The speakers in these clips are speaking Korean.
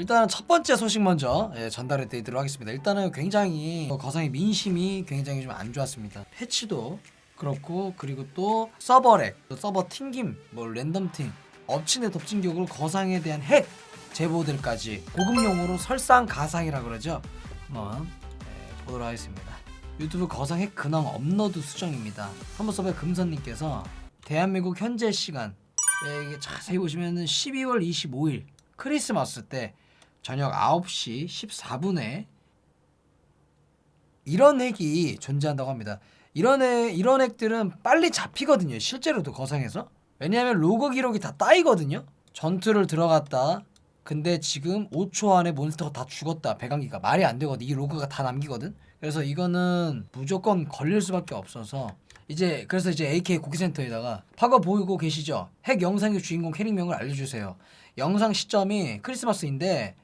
일단 첫 번째 소식 먼저 예, 전달해 드리도록 하겠습니다. 일단은 굉장히 거상의 민심이 굉장히 좀 안 좋았습니다. 패치도 그렇고 그리고 또 서버렉, 또 서버 튕김, 뭐 랜덤 팅, 데 덮친 격으로 거상에 대한 핵 제보들까지 고급 용어로 설상가상이라 그러죠. 한번 예, 보도록 하겠습니다. 유튜브 거상 핵 근황 업로드 수정입니다. 서버 금선님께서 대한민국 현재 시간 예, 이게 자세히 보시면은 12월 25일 크리스마스 때 저녁 9시 14분에 이런 핵이 존재한다고 합니다. 이런 핵, 이런 핵들은 빨리 잡히거든요. 실제로도 거상에서. 왜냐하면 로그 기록이 다 따이거든요. 전투를 들어갔다. 근데 지금 5초 안에 몬스터가 다 죽었다. 배강기가 말이 안 되거든. 이 로그가 다 남기거든. 그래서 이거는 무조건 걸릴 수밖에 없어서 이제 그래서 이제 AK 국기센터에다가 파거 보이고 계시죠? 핵 영상의 주인공 캐릭명을 알려주세요. 영상 시점이 크리스마스인데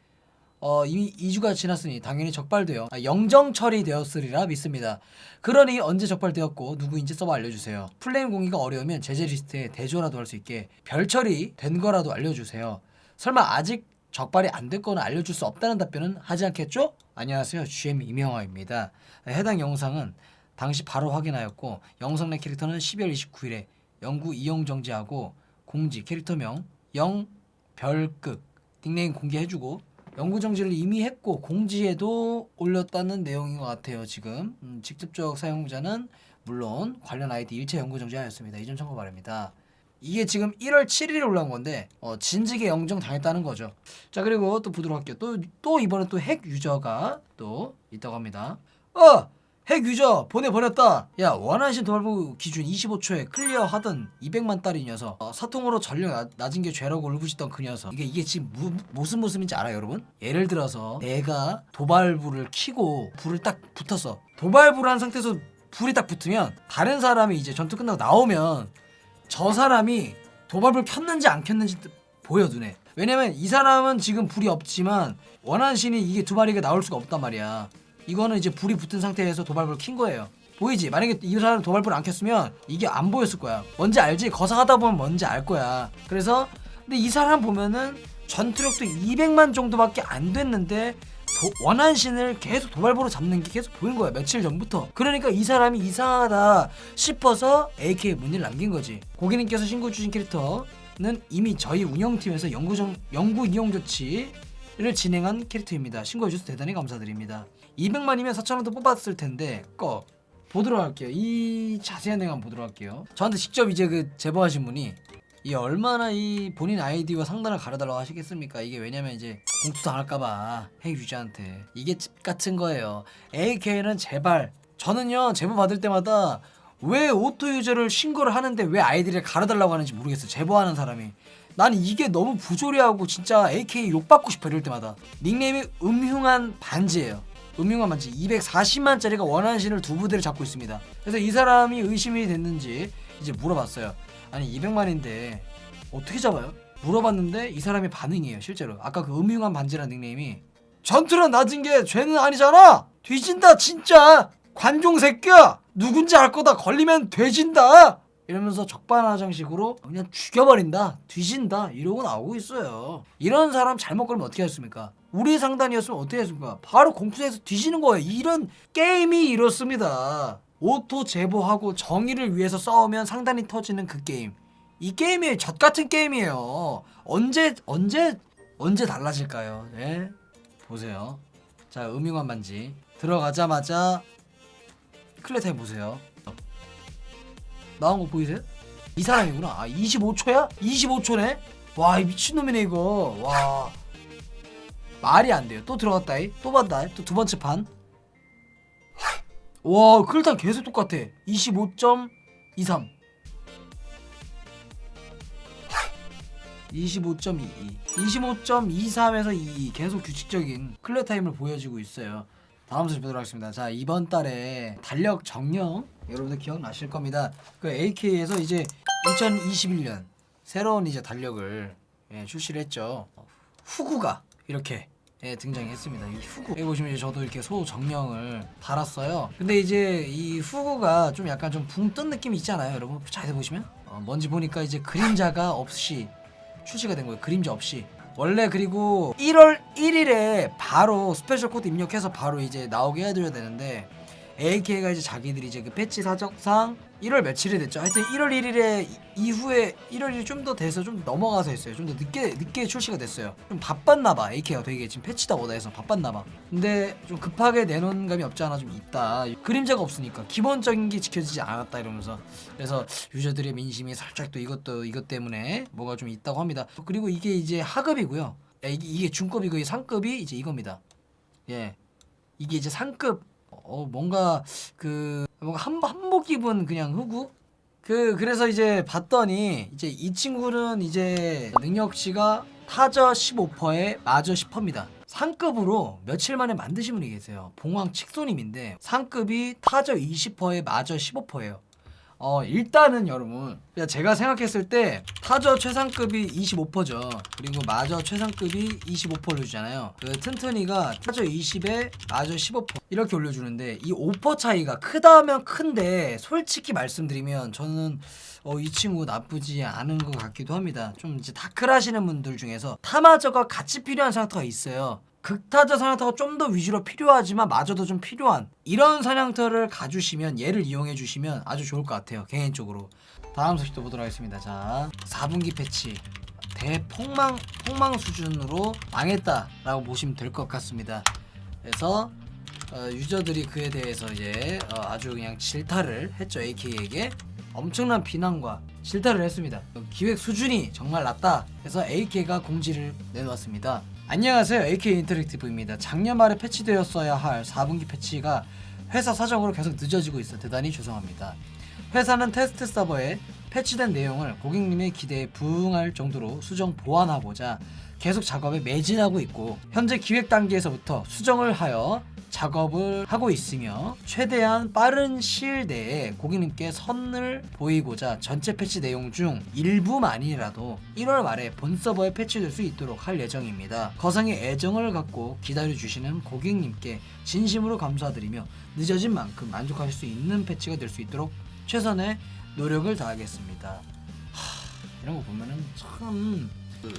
어, 이미 2주가 지났으니 당연히 적발되어 아, 영정 처리되었으리라 믿습니다. 그러니 언제 적발되었고 누구인지 써봐 알려주세요. 플레임 공개가 어려우면 제재 리스트에 대조라도 할 수 있게 별 처리 된 거라도 알려주세요. 설마 아직 적발이 안 됐거나 알려줄 수 없다는 답변은 하지 않겠죠? 안녕하세요. GM 이명화입니다. 해당 영상은 당시 바로 확인하였고 영상 내 캐릭터는 12월 29일에 영구 이용 정지하고 공지 캐릭터명 영별극 닉네임 공개해주고 영구 정지를 이미 했고 공지에도 올렸다는 내용인 것 같아요 지금. 음, 직접적 사용자는 물론 관련 아이디 일체 영구 정지하였습니다. 이전 참고 바랍니다. 이게 지금 1월 7일에 올라온 건데 어, 진즉에 영정 당했다는 거죠. 자 그리고 또 보도록 할게요 또, 또 이번에 또 핵 유저가 또 있다고 합니다. 어! 핵 유저 보내버렸다. 야 원하신 도발부 기준 25초에 클리어 하던 200만 달이 녀석. 어, 사통으로 전력 나- 낮은 게 죄라고 울부짖던 그 녀석. 이게 이게 지금 무, 무슨 모습인지 알아요 여러분? 예를 들어서 내가 도발부를 키고 불을 딱 붙었어. 도발부를 한 상태에서 불이 딱 붙으면 다른 사람이 이제 전투 끝나고 나오면 저 사람이 도발불 켰는지 안 켰는지 보여 눈에. 왜냐면 이 사람은 지금 불이 없지만 원하는 신이 이게 두 마리가 나올 수가 없단 말이야 이거는 이제 불이 붙은 상태에서 도발불을 킨 거예요. 보이지? 만약에 이 사람 도발불 안 켰으면 이게 안 보였을 거야. 뭔지 알지? 거상하다 보면 뭔지 알 거야. 그래서 근데 이 사람 보면은 전투력도 200만 정도밖에 안 됐는데 도- 원한신을 계속 도발부로 잡는 게 계속 보인 거야 며칠 전부터. 그러니까 이 사람이 이상하다 싶어서 AK 문의를 남긴 거지. 고객님께서 신고 주신 캐릭터는 이미 저희 운영팀에서 연구 이용 조치 를 진행한 캐릭터입니다 신고해 주셔서 대단히 감사드립니다 200만이면 4천원도 뽑았을 텐데 꺼 보도록 할게요 이 자세한 내용 한번 보도록 할게요 저한테 직접 이제 그 제보하신 분이 이 얼마나 이 본인 아이디와 상단을 가려달라고 하시겠습니까? 이게 왜냐면 이제 공투 당할까봐 핵 유저한테 이게 집 같은 거예요. AK는 제발 저는요 제보 받을 때마다 왜 오토 유저를 신고를 하는데 왜 아이디를 가려달라고 하는지 모르겠어요. 제보하는 사람이. 난 이게 너무 부조리하고 진짜 AK 욕받고 싶어 이럴 때마다 닉네임이 음흉한 반지예요. 음흉한 반지 240만짜리가 원하는 신을 두 부대를 잡고 있습니다. 그래서 이 사람이 의심이 됐는지 이제 물어봤어요. 아니 200만인데 어떻게 잡아요? 물어봤는데 이 사람의 반응이에요 실제로 아까 그 음흉한 반지라는 닉네임이 전투는 낮은 게 죄는 아니잖아 뒤진다 진짜 관종 새끼야 누군지 알 거다 걸리면 돼진다 이러면서 적반하장식으로 그냥 죽여버린다 뒤진다 이러고 나오고 있어요. 이런 사람 잘못 걸면 어떻게 했습니까? 우리 상단이었으면 어떻게 했습니까? 바로 공투에서 뒤지는 거예요. 이런 게임이 이렇습니다. 오토 제보하고 정의를 위해서 싸우면 상단이 터지는 그 게임. 이 게임이 젖 같은 게임이에요. 언제 언제 언제 달라질까요? 네 보세요. 자 음흉한 반지. 들어가자마자 클레타임 보세요 나온 거 보이세요? 이 사람이구나 아 25초야? 25초네? 와이 미친놈이네 이거 와 말이 안 돼요 또 들어갔다 이 또 봤다 또 두 번째 판 와, 클탄 계속 똑같아. 25.23. 25.22. 25.23에서 22 계속 규칙적인 클레 타임을 보여주고 있어요. 다음 소식 보도록 하겠습니다. 자, 이번 달에 달력 정령 여러분들 기억나실 겁니다. 그 AK에서 이제 2021년 새로운 이제 달력을 예, 출시를 했죠. 후구가 이렇게 예, 등장했습니다. 이 후구. 여기 보시면 이제 저도 이렇게 소 정령을 달았어요. 근데 이제 이 후구가 좀 약간 좀 붕 뜬 느낌이 있잖아요, 여러분. 자세히 보시면 어, 뭔지 보니까 이제 그림자가 없이 출시가 된 거예요. 그림자 없이. 원래 그리고 1월 1일에 바로 스페셜 코드 입력해서 바로 이제 나오게 해드려야 되는데 AK가 이제 자기들이 이제 그 패치 사정상 1월 며칠이 됐죠. 하여튼 1월 1일에 이후에 1월 1일 좀 더 돼서 좀 넘어가서 했어요. 좀 더 늦게 늦게 출시가 됐어요. 좀 바빴나 봐. AK가 되게 지금 패치다 보다 해서 바빴나 봐. 근데 좀 급하게 내놓은 감이 없지 않아 좀 있다. 그림자가 없으니까 기본적인 게 지켜지지 않았다 이러면서 그래서 유저들의 민심이 살짝 또 이것도 이것 때문에 뭐가 좀 있다고 합니다. 그리고 이게 이제 하급이고요. 야, 이게, 중급이고 이 상급이 이제 이겁니다. 예. 이게 이제 상급 어 뭔가 그 뭔가 한 한복 입은 그냥 흑우 그 그래서 이제 봤더니 이제 이 친구는 이제 능력치가 타저 15%에 마저 10%입니다. 상급으로 며칠 만에 만드신 분이 계세요. 봉황 칙소님인데 상급이 타저 20%에 마저 15%예요. 어 일단은 여러분 그냥 제가 생각했을 때 타저 최상급이 25%죠. 그리고 마저 최상급이 25%를 주잖아요. 그 튼튼이가 타저 20에 마저 15% 이렇게 올려주는데 이 5% 차이가 크다면 큰데 솔직히 말씀드리면 저는 어, 이 친구 나쁘지 않은 것 같기도 합니다. 좀 이제 다클 하시는 분들 중에서 타마저가 같이 필요한 상태가 있어요 극타자 사냥터가 좀 더 위주로 필요하지만 마저도 좀 필요한 이런 사냥터를 가주시면 얘를 이용해 주시면 아주 좋을 것 같아요 개인적으로. 다음 소식도 보도록 하겠습니다. 자 4분기 패치. 대폭망 폭망 수준으로 망했다라고 보시면 될 것 같습니다. 그래서 어, 유저들이 그에 대해서 이제 어, 아주 그냥 질타를 했죠. AK에게. 엄청난 비난과 질타를 했습니다. 기획 수준이 정말 낮다. 해서 AK가 공지를 내놓았습니다 안녕하세요. AK 인터랙티브입니다. 작년 말에 패치되었어야 할 4분기 패치가 회사 사정으로 계속 늦어지고 있어 대단히 죄송합니다. 회사는 테스트 서버에 패치된 내용을 고객님의 기대에 부응할 정도로 수정 보완하고자 계속 작업에 매진하고 있고 현재 기획 단계에서부터 수정을 하여 작업을 하고 있으며 최대한 빠른 시일 내에 고객님께 선을 보이고자 전체 패치 내용 중 일부만이라도 1월 말에 본 서버에 패치될 수 있도록 할 예정입니다. 거상의 애정을 갖고 기다려주시는 고객님께 진심으로 감사드리며 늦어진 만큼 만족하실 수 있는 패치가 될 수 있도록 최선의 노력을 다하겠습니다. 하, 이런 거 보면은 참 그,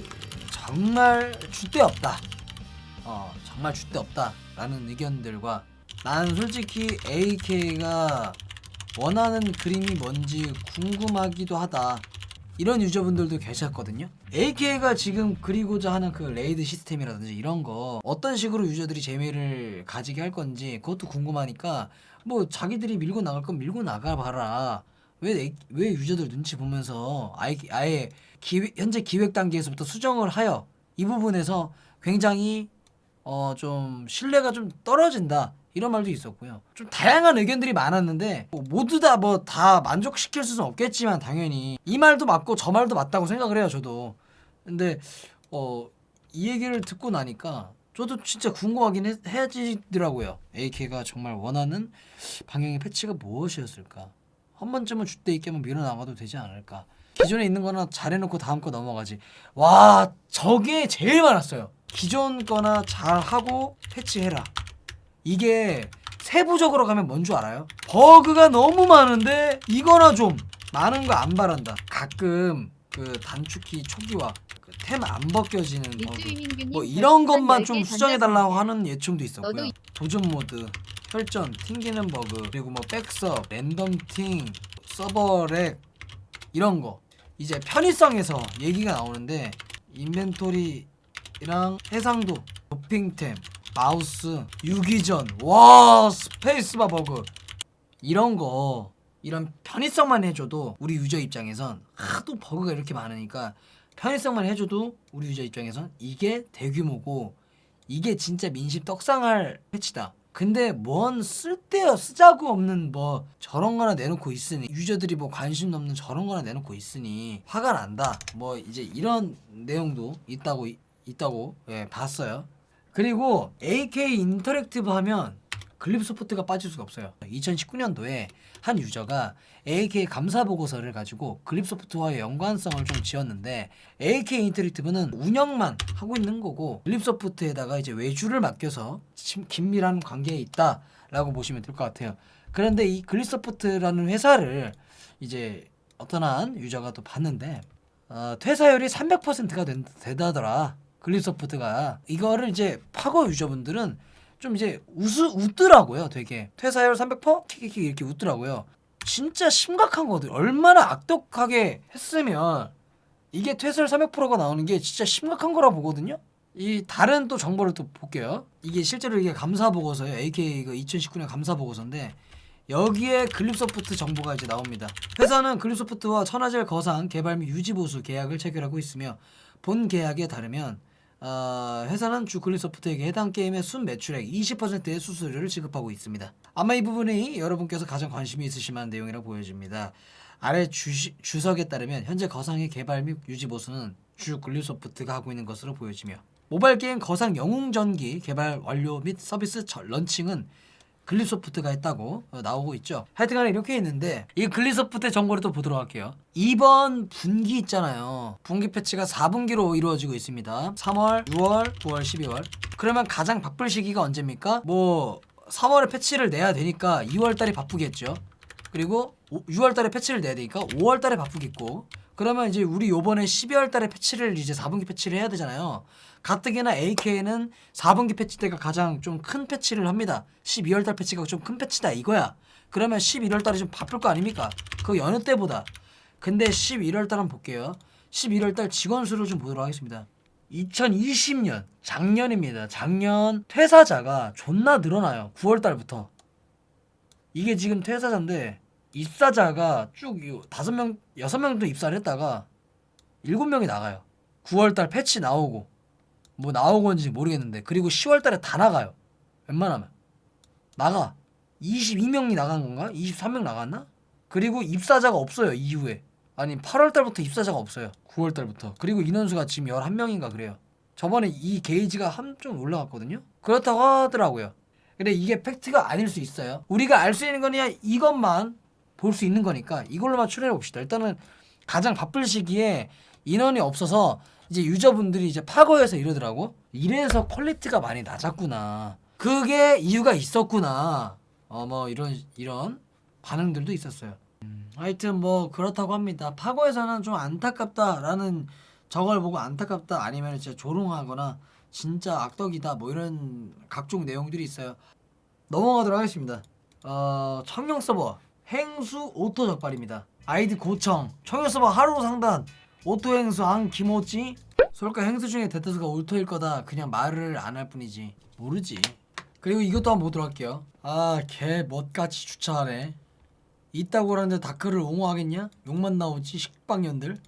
정말 줏대 없다. 어 정말 줏대 없다라는 의견들과 나는 솔직히 AK가 원하는 그림이 뭔지 궁금하기도 하다. 이런 유저분들도 계셨거든요. AK가 지금 그리고자 하는 그 레이드 시스템이라든지 이런 거 어떤 식으로 유저들이 재미를 가지게 할 건지 그것도 궁금하니까 뭐 자기들이 밀고 나갈 건 밀고 나가 봐라. 왜, 왜 유저들 눈치 보면서 아예, 아예 기획, 현재 기획 단계에서부터 수정을 하여 이 부분에서 굉장히 어 좀 신뢰가 좀 떨어진다 이런 말도 있었고요. 좀 다양한 의견들이 많았는데 뭐 모두 다 뭐 다 만족시킬 수는 없겠지만 당연히 이 말도 맞고 저 말도 맞다고 생각을 해요 저도. 근데 어 이 얘기를 듣고 나니까 저도 진짜 궁금하긴 해, 해지더라고요. AK가 정말 원하는 방향의 패치가 무엇이었을까? 한 번쯤은 줏대 있게 한번 밀어나가도 되지 않을까? 기존에 있는 거나 잘해놓고 다음 거 넘어가지. 와, 저게 제일 많았어요. 기존 거나 잘하고 패치해라. 이게 세부적으로 가면 뭔 줄 알아요? 버그가 너무 많은데 이거나 좀 많은 거 안 바란다. 가끔 그 단축키 초기화 그 템안 벗겨지는 버그 뭐 이런 것만 좀 수정해 달라고 하는 예청도 있었고요. 도전 모드, 혈전, 튕기는 버그, 그리고 뭐 백섭, 랜덤 팅, 서버 렉 이런 거 이제 편의성에서 얘기가 나오는데 인벤토리 랑 해상도, 도핑템, 마우스, 유기전, 와 스페이스바 버그 이런 거 이런 편의성만 해줘도 우리 유저 입장에선 하도 버그가 이렇게 많으니까 편의성만 해줘도 우리 유저 입장에선 이게 대규모고 이게 진짜 민심 떡상할 패치다. 근데 뭔 쓸데요 쓰자고 없는 뭐 저런 거나 내놓고 있으니 유저들이 뭐 관심도 없는 저런 거나 내놓고 있으니 화가 난다. 뭐 이제 이런 내용도 있다고 있다고 예, 봤어요. 그리고 AK 인터랙티브 하면 글립 소프트가 빠질 수가 없어요. 2019년도에 한 유저가 AK 감사 보고서를 가지고 글립 소프트와의 연관성을 좀 지었는데 AK 인터랙티브는 운영만 하고 있는 거고 글립 소프트에다가 이제 외주를 맡겨서 친- 긴밀한 관계에 있다라고 보시면 될 것 같아요. 그런데 이 글립 소프트라는 회사를 이제 어떤 한 유저가 또 봤는데 어, 퇴사율이 300%가 된, 되다더라. 글립소프트가 이거를 이제 파고 유저분들은 좀 이제 웃으, 웃더라고요 되게. 퇴사율 300% 키키키 이렇게 웃더라고요. 진짜 심각한 거들 얼마나 악독하게 했으면 이게 퇴사율 300%가 나오는 게 진짜 심각한 거라 보거든요. 이 다른 또 정보를 또 볼게요. 이게 실제로 이게 감사 보고서예요. AK 그 2019년 감사 보고서인데 여기에 글립소프트 정보가 이제 나옵니다. 회사는 글립소프트와 천하젤 거상 개발 및 유지 보수 계약을 체결하고 있으며 본 계약에 따르면 어, 회사는 주 글립소프트에게 해당 게임의 순 매출액 20%의 수수료를 지급하고 있습니다. 아마 이 부분이 여러분께서 가장 관심이 있으실 만한 내용이라 보여집니다. 아래 주시, 주석에 따르면 현재 거상의 개발 및 유지 보수는 주 글립소프트가 하고 있는 것으로 보여지며 모바일 게임 거상 영웅전기 개발 완료 및 서비스 저- 런칭은 글리소프트가 했다고 어, 나오고 있죠. 하여튼간에 이렇게 있는데 이 글리소프트 정보를 또 보도록 할게요. 이번 분기 있잖아요. 분기 패치가 4분기로 이루어지고 있습니다. 3월, 6월, 9월, 12월. 그러면 가장 바쁠 시기가 언제입니까? 뭐 3월에 패치를 내야 되니까 2월 달에 바쁘겠죠. 그리고 6월 달에 패치를 내야 되니까 5월 달에 바쁘겠고 그러면 이제 우리 요번에 12월 달에 패치를 이제 4분기 패치를 해야 되잖아요. 가뜩이나 AK는 4분기 패치 때가 가장 좀 큰 패치를 합니다. 12월 달 패치가 좀 큰 패치다 이거야. 그러면 11월 달에 좀 바쁠 거 아닙니까? 그 여느 때보다. 근데 11월 달은 볼게요. 11월 달 직원 수를 좀 보도록 하겠습니다. 2020년 작년입니다. 작년 퇴사자가 존나 늘어나요. 9월 달부터. 이게 지금 퇴사자인데 입사자가 쭉 이- 다섯 명, 여섯 명도 입사를 했다가 일곱 명이 나가요. 9월 달 패치 나오고 뭐 나오건지 모르겠는데 그리고 10월 달에 다 나가요. 웬만하면. 나가. 22명이 나간 건가? 23명 나갔나? 그리고 입사자가 없어요 이후에. 아니 8월 달부터 입사자가 없어요 9월 달부터. 그리고 인원수가 지금 11명인가 그래요. 저번에 이 게이지가 한 좀 올라갔거든요. 그렇다고 하더라고요. 근데 이게 팩트가 아닐 수 있어요. 우리가 알 수 있는 거냐? 이것만 볼 수 있는 거니까 이걸로만 추려해 봅시다 일단은 가장 바쁠 시기에 인원이 없어서 이제 유저분들이 이제 파고해서 이러더라고. 이래서 퀄리티가 많이 낮았구나. 그게 이유가 있었구나. 어 뭐 이런 이런 반응들도 있었어요. 음, 하여튼 뭐 그렇다고 합니다. 파고에서는 좀 안타깝다라는 저걸 보고 안타깝다 아니면 진짜 조롱하거나 진짜 악덕이다 뭐 이런 각종 내용들이 있어요. 넘어가도록 하겠습니다. 어, 청룡 서버 행수 오토 적발입니다. 아이디 고청 청룡 서버 하루 상단. 오토 행수 안 김오찌? 솔까 행수 중에 대다수가 오토일 거다. 그냥 말을 안 할 뿐이지. 모르지. 그리고 이것도 한번 보도록 할게요. 아 개 멋같이 주차하네. 있다고 하는데 다크를 옹호하겠냐? 욕만 나오지 식빵년들.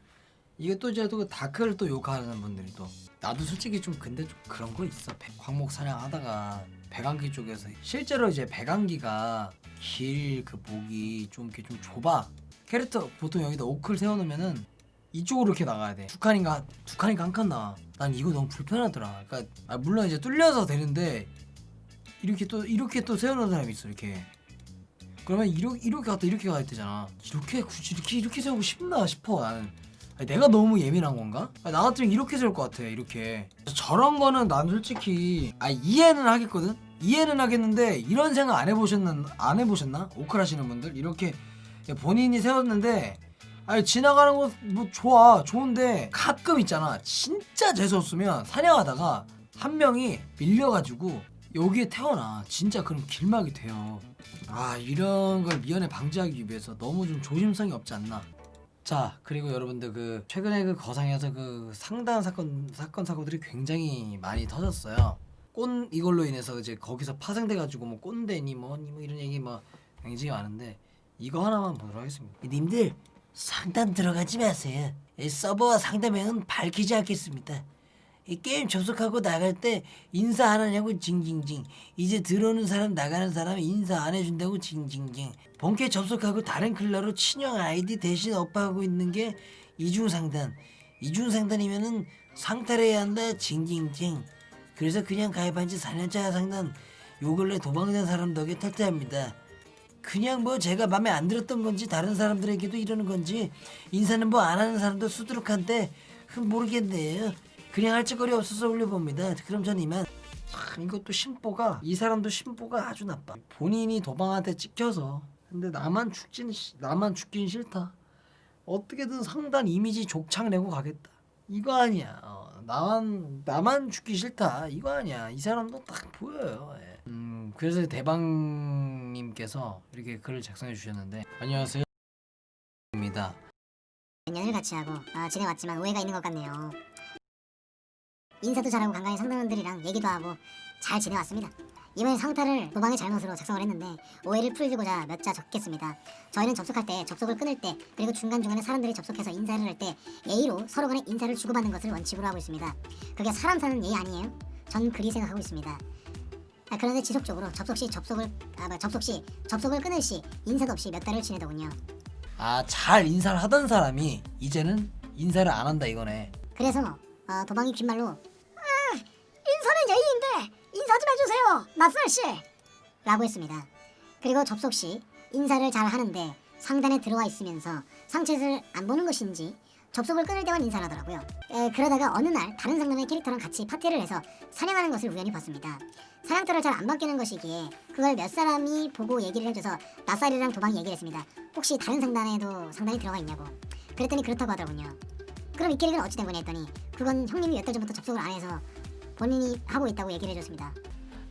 이게 또 이제 또 다크를 또 욕하는 분들이 또. 나도 솔직히 좀 근데 좀 그런 거 있어. 배- 광목 사냥하다가 배강기 쪽에서 실제로 이제 배강기가 길 그 목이 좀 이렇게 좀 좁아 캐릭터 보통 여기다 오클 세워놓으면은 이쪽으로 이렇게 나가야 돼. 두 칸인가 두 칸인가 한 칸 나와. 난 이거 너무 불편하더라. 그러니까 아, 물론 이제 뚫려서 되는데 이렇게 또 이렇게 또 세워놓은 사람이 있어 이렇게. 그러면 이렇게 이렇게 갔다 이렇게 가야 되잖아. 이렇게 굳이 이렇게 이렇게 세우고 싶나 싶어 나는. 내가 너무 예민한 건가? 아니, 나 같으면 이렇게 세울 것 같아 이렇게. 저런 거는 난 솔직히 아 이해는 하겠거든. 이해는 하겠는데 이런 생각 안 해보셨나 안 해보셨나? 오클 하시는 분들 이렇게 본인이 세웠는데 아니 지나가는 거 뭐 좋아 좋은데 가끔 있잖아 진짜 재수없으면 사냥하다가 한 명이 밀려가지고 여기에 태어나 진짜 그럼 길막이 돼요 아 이런 걸 미연에 방지하기 위해서 너무 좀 조심성이 없지 않나 자 그리고 여러분들 그 최근에 그 거상에서 그 상당한 사건 사건 사고들이 굉장히 많이 터졌어요 꼰 이걸로 인해서 이제 거기서 파생돼 가지고 뭐 꼰대니 뭐니 뭐 이런 얘기 뭐 굉장히 많은데 이거 하나만 보도록 하겠습니다 님들 상담 들어가지 마세요. 이 서버와 상담명은 밝히지 않겠습니다. 이 게임 접속하고 나갈 때 인사 안 하냐고 징징징. 이제 들어오는 사람 나가는 사람 인사 안 해준다고 징징징. 본캐 접속하고 다른 클러로 친형 아이디 대신 업하고 있는 게 이중상단. 이중상단이면은 상탈해야 한다 징징징. 그래서 그냥 가입한 지 4년차 상단 요 근래 도망된 사람 덕에 탈퇴합니다. 그냥 뭐 제가 맘에 안 들었던 건지 다른 사람들에게도 이러는 건지 인사는 뭐 안 하는 사람도 수두룩한데 흠, 모르겠네요. 그냥 할 짓거리 없어서 올려봅니다. 그럼 전 이만 참 이것도 심보가 이 사람도 심보가 아주 나빠. 본인이 도방한테 찍혀서 근데 나만 죽진 시- 나만 죽긴 싫다. 어떻게든 상단 이미지 족창 내고 가겠다. 이거 아니야. 어, 나만 나만 죽기 싫다 이거 아니야 이 사람도 딱 보여요 예. 음 그래서 대방님께서 이렇게 글을 작성해 주셨는데 안녕하세요 입니다 몇 년을 같이 하고 아, 지내왔지만 오해가 있는 것 같네요. 인사도 잘하고 간간히 상담원들이랑 얘기도 하고 잘 지내왔습니다. 이번에 상타를 도방의 잘못으로 작성을 했는데 오해를 풀고자 몇 자 적겠습니다. 저희는 접속할 때 접속을 끊을 때 그리고 중간중간에 사람들이 접속해서 인사를 할 때 예의로 서로 간에 인사를 주고받는 것을 원칙으로 하고 있습니다. 그게 사람 사는 예의 아니에요? 전 그리 생각하고 있습니다. 아, 그런데 지속적으로 접속 시 접속을 아, 뭐, 접속 시 접속을 끊을 시 인사도 없이 몇 달을 지내더군요. 아 잘 인사를 하던 사람이 이제는 인사를 안 한다 이거네 그래서 어, 도방이 귓말로 좀 해주세요. 낯설 씨. 라고 했습니다. 그리고 접속 시 인사를 잘 하는데 상단에 들어와 있으면서 상챗을 안 보는 것인지 접속을 끊을 때만 인사를 하더라고요. 에, 그러다가 어느 날 다른 상단의 캐릭터랑 같이 파티를 해서 사냥하는 것을 우연히 봤습니다. 사냥터를 잘 안 바뀌는 것이기에 그걸 몇 사람이 보고 얘기를 해줘서 낯살이랑 도방이 얘기를 했습니다. 혹시 다른 상단에도 상단이 들어가 있냐고. 그랬더니 그렇다고 하더군요. 그럼 이 캐릭은 어찌 된 거냐 했더니 그건 형님이 몇 달 전부터 접속을 안 해서 본인이 하고 있다고 얘기를 해줬습니다.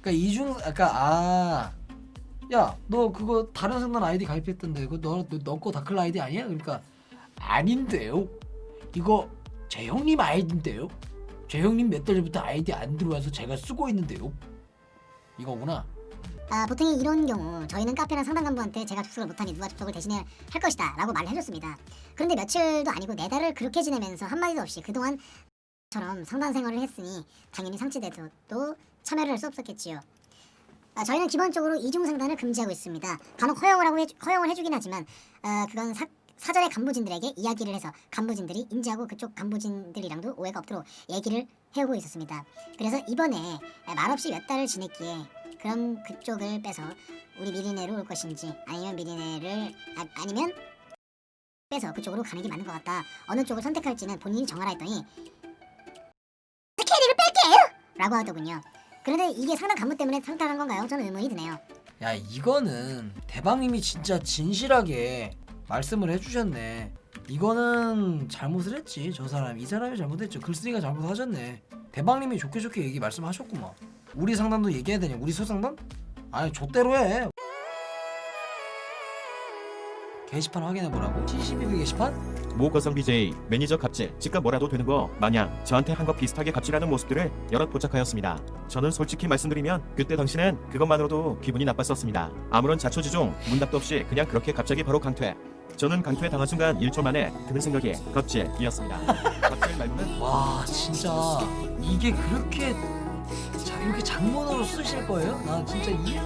그러니까 이중 아까 아야 너 그거 다른 상단 아이디 가입했던데 그거 너너거 다클 아이디 아니야? 그러니까 아닌데요. 이거 제 형님 아이디인데요. 제 형님 몇 달 전부터 아이디 안 들어와서 제가 쓰고 있는데요. 이거구나. 아, 보통 이런 경우 저희는 카페나 상담 간부한테 제가 접속을 못하니 누가 접속을 대신에 할 것이다 라고 말을 해줬습니다. 그런데 며칠도 아니고 네 달을 그렇게 지내면서 한마디도 없이 그동안 처럼 상담 생활을 했으니 당연히 상치돼도 또 참여를 할 수 없었겠지요. 아, 저희는 기본적으로 이중 상단을 금지하고 있습니다. 간혹 허용을 하고 해주, 허용을 해주긴 하지만 어, 그건 사, 사전에 간부진들에게 이야기를 해서 간부진들이 인지하고 그쪽 간부진들이랑도 오해가 없도록 얘기를 해오고 있었습니다. 그래서 이번에 말없이 몇 달을 지냈기에 그럼 그쪽을 빼서 우리 미리네로 올 것인지 아니면 미리네를 아, 아니면 빼서 그쪽으로 가는 게 맞는 것 같다. 어느 쪽을 선택할지는 본인이 정하라 했더니 캐리를 뺄게요! 라고 하더군요. 그런데 이게 상당 간부 때문에 상탈한 건가요? 저는 의문이 드네요. 야 이거는 대방님이 진짜 진실하게 말씀을 해주셨네. 이거는 잘못을 했지 저 사람 이 사람이 잘못했죠 글쓰기가 잘못하셨네 대방님이 좋게 좋게 얘기 말씀하셨구만 우리 상담도 얘기해야 되냐 우리 소상담? 아니 좆대로 해 게시판 확인해보라고 72개 게시판? 모거성 BJ 매니저 갑질 집값 뭐라도 되는 거 마냥 저한테 한 것 비슷하게 갑질하는 모습들을 여럿 포착하였습니다. 저는 솔직히 말씀드리면 그때 당시는 그것만으로도 기분이 나빴었습니다. 아무런 자초지종 문답도 없이 그냥 그렇게 갑자기 바로 강퇴. 저는 강퇴 당한 순간 1초 만에 드는 생각이 갑질이었습니다. 갑질 말고는 와 진짜 이게 그렇게 자 이렇게 장문으로 쓰실 거예요? 나 진짜 이해